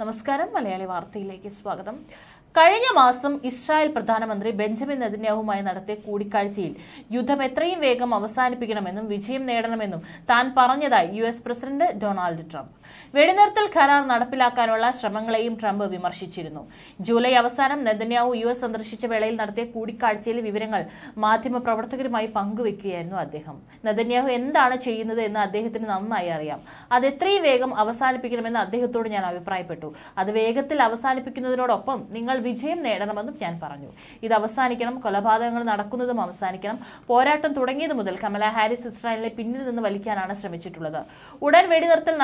നമസ്കാരം. മലയാളി വാർത്തയിലേക്ക് സ്വാഗതം. കഴിഞ്ഞ മാസം ഇസ്രായേൽ പ്രധാനമന്ത്രി ബെഞ്ചമിൻ നെതന്യാഹുമായി നടത്തിയ കൂടിക്കാഴ്ചയിൽ യുദ്ധം എത്രയും വേഗം അവസാനിപ്പിക്കണമെന്നും വിജയം നേടണമെന്നും താൻ പറഞ്ഞതായി യു പ്രസിഡന്റ് ഡൊണാൾഡ് ട്രംപ്. വെടിനിർത്തൽ കരാർ നടപ്പിലാക്കാനുള്ള ശ്രമങ്ങളെയും ട്രംപ് വിമർശിച്ചിരുന്നു. ജൂലൈ അവസാനം നെതന്യാവു യു എസ് സന്ദർശിച്ച വേളയിൽ നടത്തിയ കൂടിക്കാഴ്ചയിലെ വിവരങ്ങൾ മാധ്യമപ്രവർത്തകരുമായി പങ്കുവെക്കുകയായിരുന്നു അദ്ദേഹം. നെതന്യാഹു എന്താണ് ചെയ്യുന്നത് എന്ന് അദ്ദേഹത്തിന് നന്നായി അറിയാം. അത് എത്രയും വേഗം അവസാനിപ്പിക്കണമെന്ന് അദ്ദേഹത്തോട് ഞാൻ അഭിപ്രായപ്പെട്ടു. അത് വേഗത്തിൽ അവസാനിപ്പിക്കുന്നതിനോടൊപ്പം നിങ്ങൾ വിജയം നേടണമെന്നും ഞാൻ പറഞ്ഞു. ഇത് അവസാനിക്കണം കൊലപാതകങ്ങൾ നടക്കുന്നതും അവസാനിക്കണം പോരാട്ടം തുടങ്ങിയത് മുതൽ കമല ഹാരിസ് ഇസ്രായേലിനെ പിന്നിൽ നിന്ന് വലിക്കാനാണ് ശ്രമിച്ചിട്ടുള്ളത്. ഉടൻ വെടിനിർത്തൽ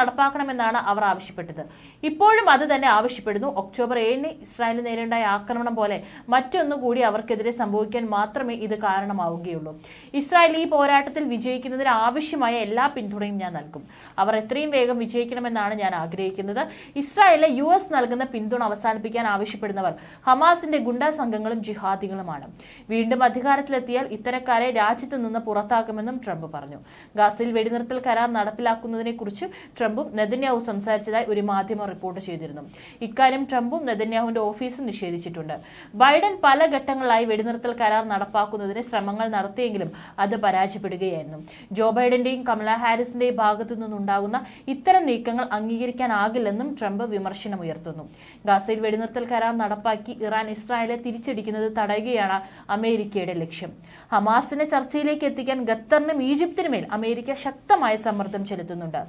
നടപ്പാക്കണമെന്നാണ് അവർ ആവശ്യപ്പെട്ടത്. ഇപ്പോഴും അത് തന്നെ ആവശ്യപ്പെടുന്നു. ഒക്ടോബർ ഏഴിന് ഇസ്രായേലിന് നേരിടേണ്ട ആക്രമണം പോലെ മറ്റൊന്നും കൂടി അവർക്കെതിരെ സംഭവിക്കാൻ മാത്രമേ ഇത് കാരണമാവുകയുള്ളൂ. ഇസ്രായേൽ ഈ പോരാട്ടത്തിൽ വിജയിക്കുന്നതിന് ആവശ്യമായ എല്ലാ പിന്തുണയും ഞാൻ നൽകും. അവർ എത്രയും വേഗം വിജയിക്കണമെന്നാണ് ഞാൻ ആഗ്രഹിക്കുന്നത്. ഇസ്രായേലിലെ യു എസ് നൽകുന്ന പിന്തുണ അവസാനിപ്പിക്കാൻ ആവശ്യപ്പെടുന്നവർ ഹമാസിന്റെ ഗുണ്ടാ സംഘങ്ങളും ജിഹാദികളുമാണ്. വീണ്ടും അധികാരത്തിലെത്തിയാൽ ഇത്തരക്കാരെ രാജ്യത്ത് നിന്ന് പുറത്താക്കുമെന്നും ട്രംപ് പറഞ്ഞു. ഗാസയിൽ വെടിനിർത്തൽ കരാർ നടപ്പിലാക്കുന്നതിനെ കുറിച്ച് ട്രംപും നെതന്യാഹു സംസാരിച്ചതായി ഒരു മാധ്യമം റിപ്പോർട്ട് ചെയ്തിരുന്നു. ഇക്കാര്യം ട്രംപും നെതന്യാഹുവിന്റെ ഓഫീസും നിഷേധിച്ചിട്ടുണ്ട്. ബൈഡൻ പല ഘട്ടങ്ങളിലായി വെടിനിർത്തൽ കരാർ നടപ്പാക്കുന്നതിന് ശ്രമങ്ങൾ നടത്തിയെങ്കിലും അത് പരാജയപ്പെടുകയായിരുന്നു. ജോ ബൈഡന്റെയും കമല ഹാരിസിന്റെയും ഭാഗത്തു നിന്നുണ്ടാകുന്ന ഇത്തരം നീക്കങ്ങൾ അംഗീകരിക്കാനാകില്ലെന്നും ട്രംപ് വിമർശനമുയർത്തുന്നു. ഗാസയിൽ വെടിനിർത്തൽ കരാർ നടപ്പാക്കി ഇറാൻ ഇസ്രായേലെ തിരിച്ചടിക്കുന്നത് തടയുകയാണ് അമേരിക്കയുടെ ലക്ഷ്യം. ഹമാസിനെ ചർച്ചയിലേക്ക് എത്തിക്കാൻ ഖത്തറിനും ഈജിപ്തിനുമേൽ അമേരിക്ക ശക്തമായ സമ്മർദ്ദം ചെലുത്തുന്നുണ്ട്.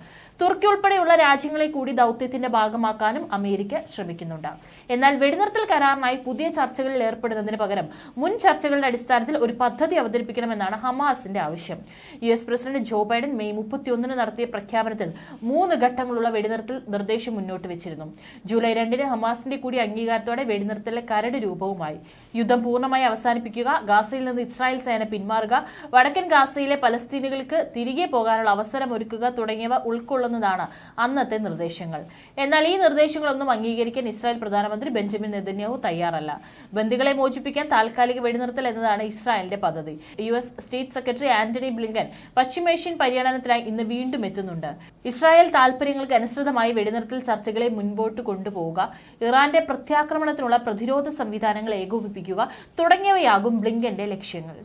തുർക്കി ഉൾപ്പെടെയുള്ള രാജ്യങ്ങളെ കൂടി ദൗത്യത്തിന്റെ ഭാഗമാക്കാനും അമേരിക്ക ശ്രമിക്കുന്നുണ്ട്. എന്നാൽ വെടിനിർത്തൽ കരാറിനായി പുതിയ ചർച്ചകളിൽ ഏർപ്പെടുന്നതിന് പകരം മുൻ ചർച്ചകളുടെ അടിസ്ഥാനത്തിൽ ഒരു പദ്ധതി അവതരിപ്പിക്കണമെന്നാണ് ഹമാസിന്റെ ആവശ്യം. U S president Joe Biden May മുപ്പത്തിയൊന്നിന് നടത്തിയ പ്രഖ്യാപനത്തിൽ മൂന്ന് ഘട്ടങ്ങളുള്ള വെടിനിർത്തൽ നിർദ്ദേശം മുന്നോട്ട് വെച്ചിരുന്നു. ജൂലൈ രണ്ടിന് ഹമാസിന്റെ കൂടി അംഗീകാരത്തോടെ വെടിനിർത്തലിലെ കരട് രൂപവുമായി. യുദ്ധം പൂർണമായി അവസാനിപ്പിക്കുക ഗാസയിൽ നിന്ന് ഇസ്രായേൽ സേന പിന്മാറുക വടക്കൻ ഗാസയിലെ പലസ്തീനികൾക്ക് തിരികെ പോകാനുള്ള അവസരം ഒരുക്കുക തുടങ്ങിയവ ഉൾക്കൊള്ളുന്നതാണ് അന്നത്തെ നിർദ്ദേശങ്ങൾ. എന്നാൽ ഈ നിർദ്ദേശങ്ങളൊന്നും അംഗീകരിക്കാൻ ഇസ്രായേൽ പ്രധാനമന്ത്രി ബെഞ്ചമിൻ നെതന്യാഹു തയ്യാറല്ല. ബന്ദികളെ മോചിപ്പിക്കാൻ താൽക്കാലിക വെടിനിർത്തൽ എന്നതാണ് ഇസ്രായേലിന്റെ പദ്ധതി. U S state secretary Antony Blinken പശ്ചിമേഷ്യൻ പര്യടനത്തിനായി ഇന്ന് വീണ്ടും എത്തുന്നുണ്ട്. ഇസ്രായേൽ താൽപര്യങ്ങൾക്ക് അനുസൃതമായി വെടിനിർത്തൽ ചർച്ചകളെ മുൻപോട്ട് കൊണ്ടുപോവുക ഇറാന്റെ പ്രത്യാക്രമണത്തിനുള്ള പ്രതിരോധ സംവിധാനങ്ങൾ ഏകോപിപ്പിക്കുക തുടങ്ങിയവയാകും ബ്ലിങ്കന്റെ ലക്ഷ്യങ്ങൾ.